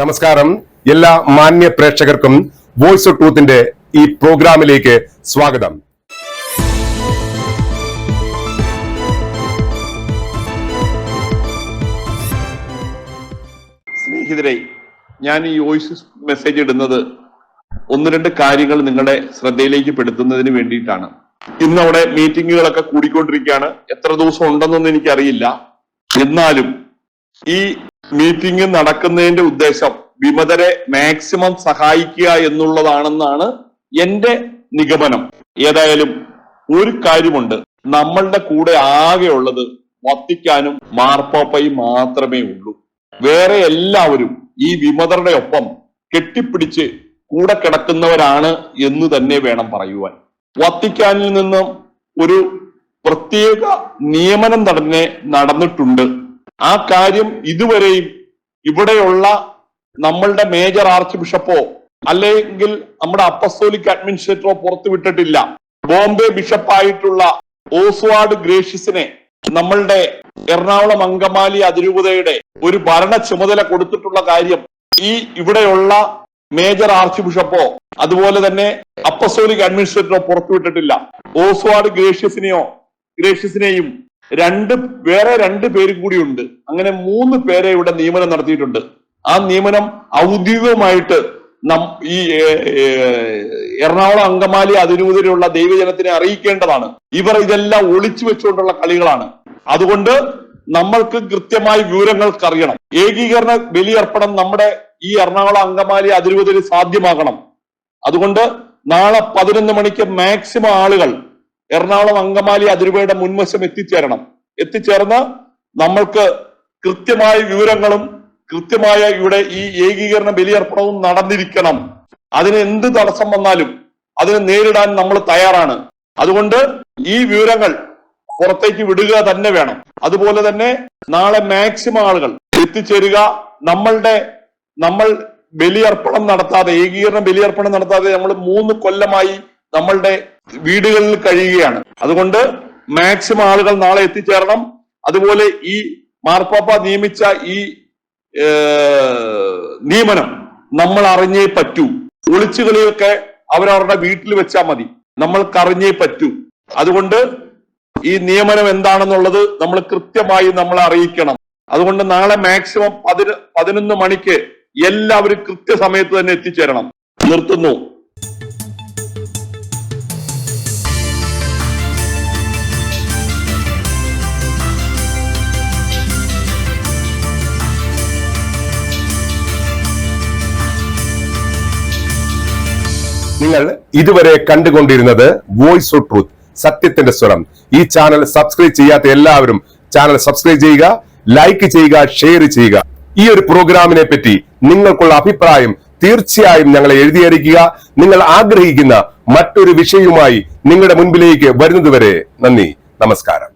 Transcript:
നമസ്കാരം. എല്ലാ മാന്യ പ്രേക്ഷകർക്കും വോയിസ് ഓഫ് ട്രൂത്തിന്റെ ഈ പ്രോഗ്രാമിലേക്ക് സ്വാഗതം. സ്നേഹിതരെ ഞാൻ ഈ വോയിസ് മെസ്സേജ് ഇടുന്നത് ഒന്ന് രണ്ട് കാര്യങ്ങൾ നിങ്ങളുടെ ശ്രദ്ധയിലേക്ക് പെടുത്തുന്നതിന് വേണ്ടിയിട്ടാണ്. ഇന്ന് അവിടെ മീറ്റിങ്ങുകളൊക്കെ കൂടിക്കൊണ്ടിരിക്കുകയാണ്. എത്ര ദിവസം ഉണ്ടെന്നൊന്നും എനിക്കറിയില്ല. എന്നാലും ഈ മീറ്റിംഗ് നടക്കുന്നതിന്റെ ഉദ്ദേശം വിമതരെ മാക്സിമം സഹായിക്കുക എന്നുള്ളതാണെന്നാണ് എന്റെ നിഗമനം. ഏതായാലും ഒരു കാര്യമുണ്ട്. നമ്മളുടെ കൂടെ ആകെയുള്ളത് വത്തിക്കാനും മാർപ്പാപ്പയും മാത്രമേ ഉള്ളൂ. വേറെ എല്ലാവരും ഈ വിമതരുടെ ഒപ്പം കെട്ടിപ്പിടിച്ച് കൂടെ കിടക്കുന്നവരാണ് എന്ന് തന്നെ വേണം പറയുവാൻ. വത്തിക്കാനിൽ നിന്നും ഒരു പ്രത്യേക നിയമനം തന്നെ നടന്നിട്ടുണ്ട്. ആ കാര്യം ഇതുവരെയും ഇവിടെയുള്ള നമ്മളുടെ മേജർ ആർച്ച് ബിഷപ്പോ അല്ലെങ്കിൽ നമ്മുടെ അപ്പസ്തോലിക് അഡ്മിനിസ്ട്രേറ്ററോ പുറത്തുവിട്ടിട്ടില്ല ബോംബെ ബിഷപ്പായിട്ടുള്ള ഓസ്വാഡ് ഗ്രേഷ്യസിനെ നമ്മളുടെ എറണാകുളം അങ്കമാലി അതിരൂപതയുടെ ഒരു ഭരണ ചുമതല കൊടുത്തിട്ടുള്ള കാര്യം ഈ ഇവിടെയുള്ള മേജർ ആർച്ച് ബിഷപ്പോ അതുപോലെ തന്നെ അപ്പസോലിക് അഡ്മിനിസ്ട്രേറ്ററോ പുറത്തുവിട്ടിട്ടില്ല ഓസ്വാഡ് ഗ്രേഷ്യസിനെയോ ഗ്രേഷ്യസിനെയും രണ്ട് വേറെ രണ്ട് പേരും കൂടിയുണ്ട് അങ്ങനെ മൂന്ന് പേരെ ഇവിടെ നിയമനം നടത്തിയിട്ടുണ്ട്. ആ നിയമനം ഔദ്യോഗികമായിട്ട് നം ഈ എറണാകുളം അങ്കമാലി അതിരൂപതയിലുള്ള ദൈവജനത്തിനെ അറിയിക്കേണ്ടതാണ്. ഇവർ ഇതെല്ലാം ഒളിച്ചു വെച്ചുകൊണ്ടുള്ള കളികളാണ്. അതുകൊണ്ട് നമ്മൾക്ക് കൃത്യമായി വിവരങ്ങൾക്ക് അറിയണം. ഏകീകരണ ബലിയർപ്പണം നമ്മുടെ ഈ എറണാകുളം അങ്കമാലി അതിരൂപതയിൽ സാധ്യമാകണം. അതുകൊണ്ട് നാളെ പതിനൊന്ന് മണിക്ക് മാക്സിമം ആളുകൾ എറണാകുളം അങ്കമാലി അതിരൂപയുടെ മുൻവശം എത്തിച്ചേരണം. എത്തിച്ചേർന്ന് നമ്മൾക്ക് കൃത്യമായ വിവരങ്ങളും കൃത്യമായ ഇവിടെ ഈ ഏകീകരണ ബലിയർപ്പണവും നടന്നിരിക്കണം. അതിന് എന്ത് തടസ്സം വന്നാലും അതിനെ നേരിടാൻ നമ്മൾ തയ്യാറാണ്. അതുകൊണ്ട് ഈ വിവരങ്ങൾ പുറത്തേക്ക് വിടുക തന്നെ വേണം. അതുപോലെ തന്നെ നാളെ മാക്സിമം ആളുകൾ എത്തിച്ചേരുക. നമ്മളുടെ നമ്മൾ ബലിയർപ്പണം നടത്താതെ ഏകീകരണ ബലിയർപ്പണം നടത്താതെ നമ്മൾ മൂന്ന് കൊല്ലമായി നമ്മളുടെ വീടുകളിൽ കഴിയുകയാണ്. അതുകൊണ്ട് മാക്സിമം ആളുകൾ നാളെ എത്തിച്ചേരണം. അതുപോലെ ഈ മാർപ്പാപ്പ നിയമിച്ച ഈ നിയമനം നമ്മൾ അറിഞ്ഞേ പറ്റൂ. ഒളിച്ചുകളിയൊക്കെ അവരവരുടെ വീട്ടിൽ വെച്ചാൽ മതി. നമ്മൾക്ക് അറിഞ്ഞേ പറ്റൂ. അതുകൊണ്ട് ഈ നിയമനം എന്താണെന്നുള്ളത് നമ്മൾ കൃത്യമായി നമ്മൾ അറിയിക്കണം. അതുകൊണ്ട് നാളെ മാക്സിമം പതിന പതിനൊന്ന് മണിക്ക് എല്ലാവരും കൃത്യസമയത്ത് തന്നെ എത്തിച്ചേരണം. നിർത്തുന്നു. നിങ്ങൾ ഇതുവരെ കണ്ടുകൊണ്ടിരുന്നത് വോയിസ് ഓഫ് ട്രൂത്ത് സത്യത്തിന്റെ സ്വരം. ഈ ചാനൽ സബ്സ്ക്രൈബ് ചെയ്യാത്ത എല്ലാവരും ചാനൽ സബ്സ്ക്രൈബ് ചെയ്യുക ലൈക്ക് ചെയ്യുക ഷെയർ ചെയ്യുക. ഈ ഒരു പ്രോഗ്രാമിനെ പറ്റി നിങ്ങൾക്കുള്ള അഭിപ്രായം തീർച്ചയായും ഞങ്ങളെ എഴുതിയറിയിക്കുക. നിങ്ങൾ ആഗ്രഹിക്കുന്ന മറ്റൊരു വിഷയവുമായി നിങ്ങളുടെ മുൻപിലേക്ക് വരുന്നതുവരെ നന്ദി നമസ്കാരം.